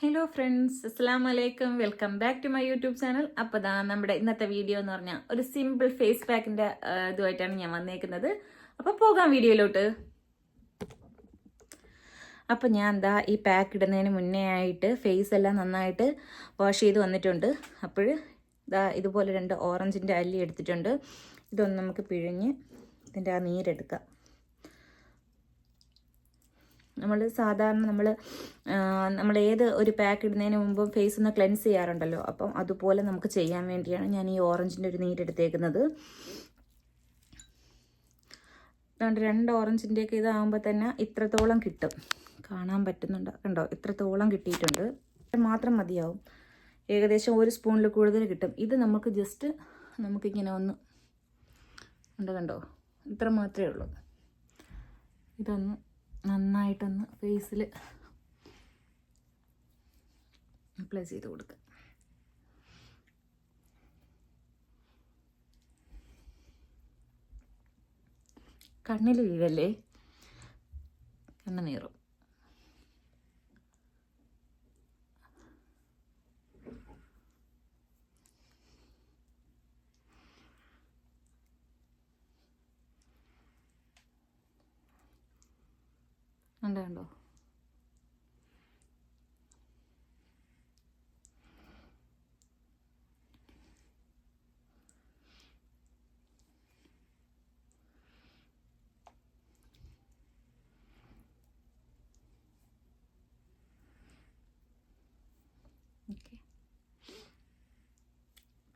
Hello friends അസ്സാം വലൈക്കും welcome back to my YouTube channel അപ്പോൾ ദാ നമ്മുടെ ഇന്നത്തെ വീഡിയോ എന്ന് പറഞ്ഞാൽ ഒരു സിമ്പിൾ ഫേസ് പാക്കിന്റെ ഇതുമായിട്ടാണ് ഞാൻ വന്നേക്കുന്നത്. അപ്പോൾ പോകാം വീഡിയോയിലോട്ട്. അപ്പോൾ ഞാൻ എന്താ ഈ പാക്ക് ഇടുന്നതിന് മുന്നേ ആയിട്ട് ഫേസ് എല്ലാം നന്നായിട്ട് വാഷ് ചെയ്ത് വന്നിട്ടുണ്ട്. അപ്പോൾ ഇതാ ഇതുപോലെ രണ്ട് ഓറഞ്ചിന്റെ അല്ലി എടുത്തിട്ടുണ്ട്. ഇതൊന്ന് നമുക്ക് പിഴിഞ്ഞ് ഇതിന്റെ ആ നീരെടുക്കാം. നമ്മൾ സാധാരണ നമ്മൾ നമ്മൾ ഏത് ഒരു പാക്ക് ഇടുന്നതിന് മുമ്പ് ഫേസ് ഒന്ന് ക്ലെൻസ് ചെയ്യാറുണ്ടല്ലോ. അപ്പം അതുപോലെ നമുക്ക് ചെയ്യാൻ വേണ്ടിയാണ് ഞാൻ ഈ ഓറഞ്ചിന്റെ ഒരു നീരെടുത്തേക്കുന്നത് അതുകൊണ്ട് രണ്ട് ഓറഞ്ചിന്റെയൊക്കെ ഇതാകുമ്പോൾ തന്നെ ഇത്രത്തോളം കിട്ടും. കാണാൻ പറ്റുന്നുണ്ട്. കണ്ടോ? ഇത്രത്തോളം കിട്ടിയിട്ടുണ്ട്. മാത്രം മതിയാവും. ഏകദേശം ഒരു സ്പൂണിൽ കൂടുതൽ കിട്ടും. ഇത് നമുക്ക് ജസ്റ്റ് നമുക്കിങ്ങനെ ഒന്ന് ഉണ്ട് കണ്ടോ? ഇത്ര മാത്രമേ ഉള്ളൂ. ഇതൊന്ന് നന്നായിട്ടൊന്ന് ഫേസിൽ അപ്ലൈ ചെയ്ത് കൊടുക്കുക കണ്ണിൽ വീഴല്ലേ? കണ്ണ് കണ്ടോ?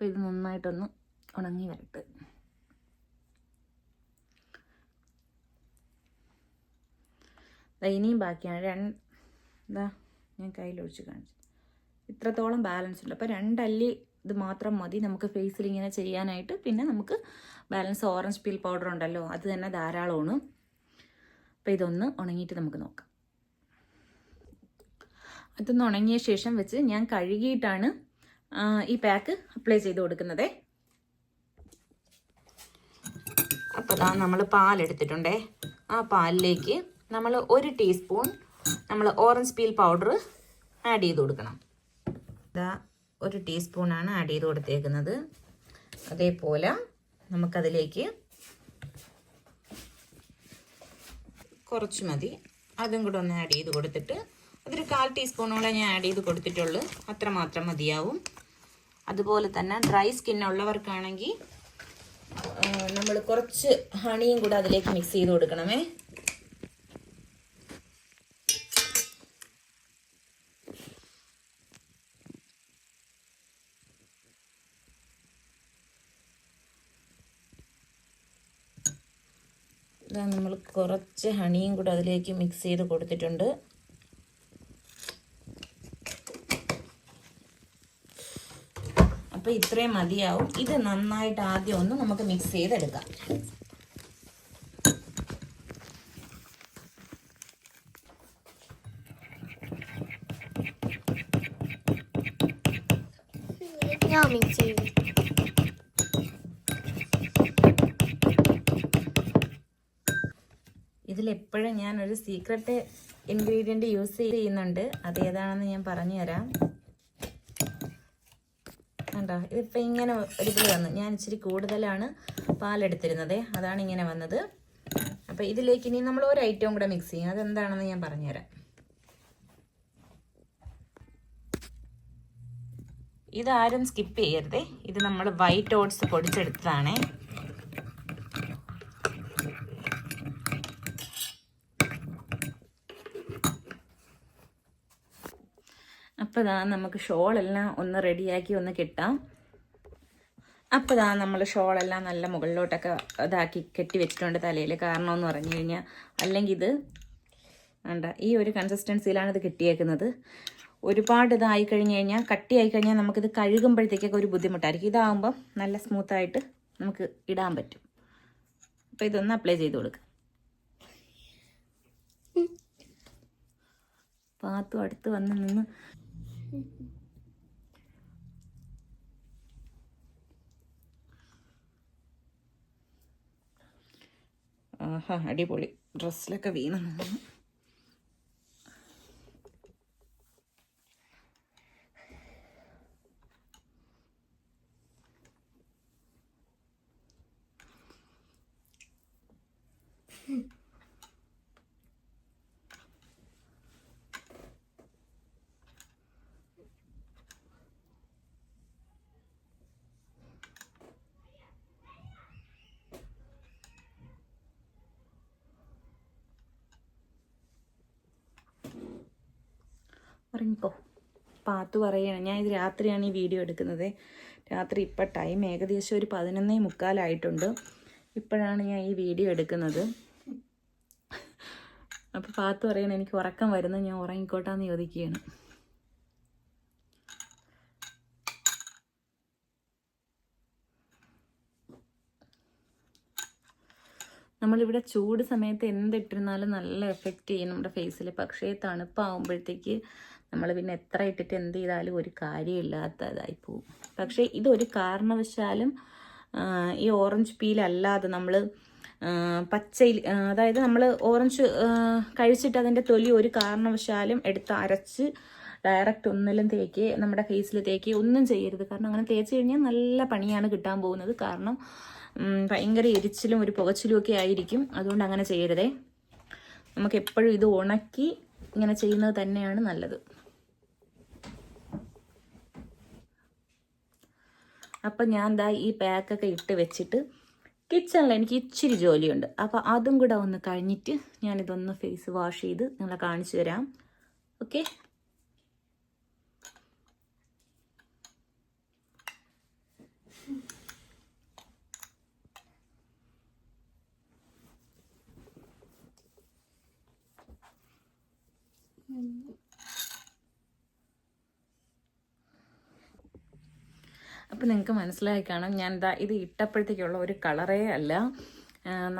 കണ്ടോ ഇത് നന്നായിട്ടൊന്ന് ഉണങ്ങി വരട്ടെ. ഇനിയും ബാക്കിയാണ്. രണ്ട് എന്താ ഞാൻ കയ്യിലൊഴിച്ച് കാണിച്ചു. ഇത്രത്തോളം ബാലൻസ് ഉണ്ട്. അപ്പോൾ രണ്ടല്ലി ഇത് മാത്രം മതി. നമുക്ക് ഫേസിൽ ഇങ്ങനെ ചെയ്യാനായിട്ട്. പിന്നെ നമുക്ക് ബാലൻസ് ഓറഞ്ച് പീൽ പൗഡർ ഉണ്ടല്ലോ അത് തന്നെ ധാരാളമാണ്. അപ്പോൾ ഇതൊന്ന് ഉണങ്ങിയിട്ട് നമുക്ക് നോക്കാം. അതൊന്ന് ഉണങ്ങിയ ശേഷം വെച്ച് ഞാൻ കഴുകിയിട്ടാണ് ഈ പാക്ക് അപ്ലൈ ചെയ്ത് കൊടുക്കുന്നതേ. അപ്പോൾ നമ്മൾ പാലെടുത്തിട്ടുണ്ടേ. ആ പാലിലേക്ക് നമ്മൾ ഒരു ടീസ്പൂൺ നമ്മൾ ഓറഞ്ച് പീൽ പൗഡർ ആഡ് ചെയ്ത് കൊടുക്കണം. ഇതാ ഒരു ടീസ്പൂണാണ് ആഡ് ചെയ്ത് കൊടുത്തേക്കുന്നത്. അതേപോലെ നമുക്കതിലേക്ക് കുറച്ച് മതി. അതും കൂടെ ഒന്ന് ആഡ് ചെയ്ത് കൊടുത്തിട്ട് അതൊരു കാൽ ടീസ്പൂണോളം ഞാൻ ആഡ് ചെയ്ത് കൊടുത്തിട്ടുള്ളൂ. അത്ര മാത്രം മതിയാവും. അതുപോലെ തന്നെ ഡ്രൈ സ്കിന്നുള്ളവർക്കാണെങ്കിൽ നമ്മൾ കുറച്ച് ഹണിയും കൂടെ അതിലേക്ക് മിക്സ് ചെയ്ത് കൊടുക്കണമേ. നമ്മൾ കുറച്ച് ഹണിയും കൂടെ അതിലേക്ക് മിക്സ് ചെയ്ത് കൊടുത്തിട്ടുണ്ട്. അപ്പോൾ ഇത്രയും മതിയാവും. ഇത് നന്നായിട്ട് ആദ്യം ഒന്ന് നമുക്ക് മിക്സ് ചെയ്തെടുക്കാം. ഞാൻ മിക്സ് ചെയ്തു ഇതിലെപ്പോഴും ഞാൻ ഒരു സീക്രട്ട് ഇൻഗ്രീഡിയന്റ് യൂസ് ചെയ്യുന്നുണ്ട്. അത് ഏതാണെന്ന് ഞാൻ പറഞ്ഞു തരാം കണ്ടോ? ഇതിപ്പോൾ ഇങ്ങനെ ഒരു ഇതിൽ വന്നു. ഞാൻ ഇച്ചിരി കൂടുതലാണ് പാലെടുത്തിരുന്നത്. അതാണ് ഇങ്ങനെ വന്നത്. അപ്പോൾ ഇതിലേക്ക് ഇനി നമ്മൾ ഒരു ഐറ്റവും കൂടെ മിക്സ് ചെയ്യും. അതെന്താണെന്ന് ഞാൻ പറഞ്ഞുതരാം. ഇതാരും സ്കിപ്പ് ചെയ്യരുതേ. ഇത് നമ്മൾ വൈറ്റ് ഓട്സ് പൊടിച്ചെടുത്തതാണേ. അപ്പോൾ ഇതാ നമുക്ക് ഷോളെല്ലാം ഒന്ന് റെഡിയാക്കി ഒന്ന് കിട്ടാം. അപ്പോൾ ഇതാ നമ്മൾ ഷോളെല്ലാം നല്ല മുകളിലോട്ടൊക്കെ ഇതാക്കി കെട്ടി വെച്ചിട്ടുണ്ട് തലയിൽ കാരണം എന്ന് പറഞ്ഞു കഴിഞ്ഞാൽ അല്ലെങ്കിൽ ഇത് വേണ്ട ഈ ഒരു കൺസിസ്റ്റൻസിയിലാണ് ഇത് കിട്ടിയേക്കുന്നത്. ഒരുപാട് ഇതായി കഴിഞ്ഞ് കഴിഞ്ഞാൽ കട്ടിയായി കഴിഞ്ഞാൽ നമുക്കിത് കഴുകുമ്പോഴത്തേക്കൊക്കെ ഒരു ബുദ്ധിമുട്ടായിരിക്കും. ഇതാകുമ്പം നല്ല സ്മൂത്തായിട്ട് നമുക്ക് ഇടാൻ പറ്റും. അപ്പോൾ ഇതൊന്ന് അപ്ലൈ ചെയ്ത് കൊടുക്കാം. പാത്തു അടുത്ത് വന്ന് നിന്ന് ആഹാ അടിപൊളി. ഡ്രസ്സിലൊക്കെ വീണ്. ഉറങ്ങിക്കോ പാത്തു പറയുകയാണ് ഞാൻ ഇത് രാത്രിയാണ് ഈ വീഡിയോ എടുക്കുന്നത്. രാത്രി ഇപ്പം ടൈം ഏകദേശം ഒരു പതിനൊന്നേ മുക്കാലായിട്ടുണ്ട് ഇപ്പോഴാണ് ഞാൻ ഈ വീഡിയോ എടുക്കുന്നത്. അപ്പോൾ പാത്തു പറയണം എനിക്ക് ഉറക്കം വരുന്നു. ഞാൻ ഉറങ്ങിക്കോട്ടാന്ന് ചോദിക്കുകയാണ്. നമ്മളിവിടെ ചൂട് സമയത്ത് എന്തിട്ടിരുന്നാലും നല്ല എഫക്റ്റ് ചെയ്യും നമ്മുടെ ഫേസിൽ പക്ഷേ തണുപ്പാകുമ്പോഴത്തേക്ക് നമ്മൾ പിന്നെ എത്ര ഇട്ടിട്ട് എന്ത് ചെയ്താലും ഒരു കാര്യമില്ലാത്തതായി പോവും പക്ഷേ ഇതൊരു കാരണവശാലും ഈ ഓറഞ്ച് പീലല്ലാതെ നമ്മൾ പച്ചയിൽ അതായത് നമ്മൾ ഓറഞ്ച് കഴിച്ചിട്ട് അതിന്റെ തൊലി ഒരു കാരണവശാലും എടുത്ത് അരച്ച് ഡയറക്റ്റ് ഒന്നിലും തേക്ക് നമ്മുടെ ഫേസിൽ തേക്ക് ഒന്നും ചെയ്യരുത്. കാരണം അങ്ങനെ തേച്ച് കഴിഞ്ഞാൽ നല്ല പണിയാണ് കിട്ടാൻ പോകുന്നത്. കാരണം ഭയങ്കര എരിച്ചിലും ഒരു പുകച്ചിലും ഒക്കെ ആയിരിക്കും. അതുകൊണ്ട് അങ്ങനെ ചെയ്യരുതേ. നമുക്ക് എപ്പോഴും ഇത് ഉണക്കി ഇങ്ങനെ ചെയ്യുന്നത് തന്നെയാണ് നല്ലത്. അപ്പം ഞാൻ ദാ ഈ പാക്കൊക്കെ ഇട്ട് വെച്ചിട്ട് കിച്ചണിൽ എനിക്ക് ഇച്ചിരി ജോലിയുണ്ട്. അപ്പോൾ അതും കൂടെ ഒന്ന് കഴിഞ്ഞിട്ട് ഞാനിതൊന്ന് ഫേസ് വാഷ് ചെയ്ത് നിങ്ങളെ കാണിച്ചു തരാം. ഓക്കെ അപ്പോൾ നിങ്ങൾക്ക് മനസ്സിലായി കാണും. ഞാൻ ഇതാ ഇത് ഇട്ടപ്പോഴത്തേക്കുള്ള ഒരു കളറേ അല്ല.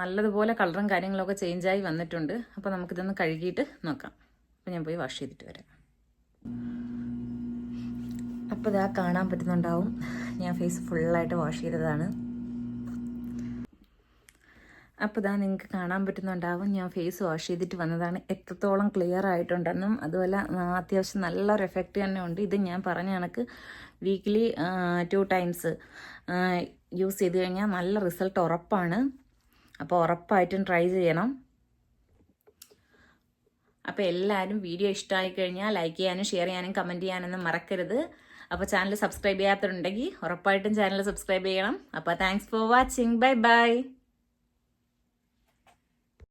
നല്ലതുപോലെ കളറും കാര്യങ്ങളൊക്കെ ചേഞ്ചായി വന്നിട്ടുണ്ട്. അപ്പോൾ നമുക്കിതൊന്ന് കഴുകിയിട്ട് നോക്കാം. അപ്പോൾ ഞാൻ പോയി വാഷ് ചെയ്തിട്ട് വരാം. അപ്പോൾ ഇതാ കാണാൻ പറ്റുന്നുണ്ടാവും. ഞാൻ ഫേസ് ഫുള്ളായിട്ട് വാഷ് ചെയ്തതാണ്. അപ്പോൾ ഇതാ നിങ്ങൾക്ക് കാണാൻ പറ്റുന്നുണ്ടാവും. ഞാൻ ഫേസ് വാഷ് ചെയ്തിട്ട് വന്നതാണ്. എത്രത്തോളം ക്ലിയർ ആയിട്ടുണ്ടെന്നും അതുപോലെ അത്യാവശ്യം നല്ലൊരു എഫക്റ്റ് തന്നെ ഉണ്ട്. ഇത് ഞാൻ പറഞ്ഞ കണക്ക് വീക്ക്ലി ടു ടൈംസ് യൂസ് ചെയ്ത് കഴിഞ്ഞാൽ നല്ല റിസൾട്ട് ഉറപ്പാണ്. അപ്പോൾ ഉറപ്പായിട്ടും ട്രൈ ചെയ്യണം. അപ്പോൾ എല്ലാവരും വീഡിയോ ഇഷ്ടമായി കഴിഞ്ഞാൽ ലൈക്ക് ചെയ്യാനും ഷെയർ ചെയ്യാനും കമന്റ് ചെയ്യാനൊന്നും മറക്കരുത്. അപ്പോൾ ചാനൽ സബ്സ്ക്രൈബ് ചെയ്യാത്തതുണ്ടെങ്കിൽ ഉറപ്പായിട്ടും ചാനൽ സബ്സ്ക്രൈബ് ചെയ്യണം. അപ്പോൾ thanks for watching bye bye